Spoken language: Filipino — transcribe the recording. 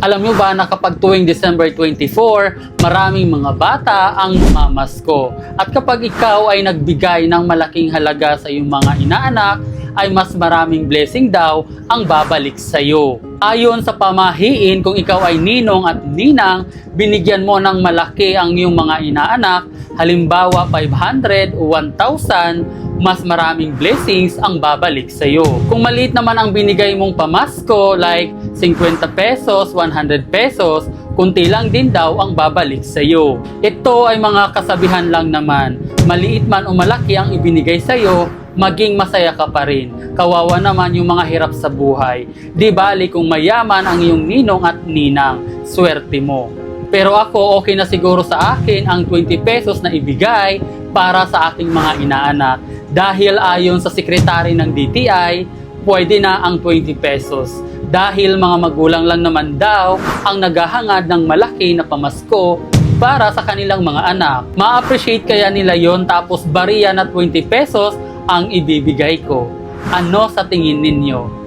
Alam nyo ba na kapag tuwing December 24, maraming mga bata ang mamasko. At kapag ikaw ay nagbigay ng malaking halaga sa iyong mga inaanak, ay mas maraming blessing daw ang babalik sa iyo. Ayon sa pamahiin, kung ikaw ay ninong at ninang, binigyan mo ng malaki ang iyong mga inaanak, halimbawa 500 o 1,000, mas maraming blessings ang babalik sa iyo. Kung maliit naman ang binigay mong pamasko, like 50 pesos, 100 pesos, kunti lang din daw ang babalik sa iyo. Ito ay mga kasabihan lang naman. Maliit man o malaki ang ibinigay sa iyo, maging masaya ka pa rin. Kawawa naman yung mga hirap sa buhay. Di bali kung mayaman ang iyong ninong at ninang, swerte mo. Pero ako, okay na siguro sa akin ang 20 pesos na ibigay para sa aking mga inaanak. Dahil ayon sa sekretary ng DTI, pwede na ang 20 pesos. Dahil mga magulang lang naman daw ang naghahangad ng malaki na pamasko para sa kanilang mga anak. Ma-appreciate kaya nila yon tapos bariya na 20 pesos ang ibibigay ko. Ano sa tingin ninyo?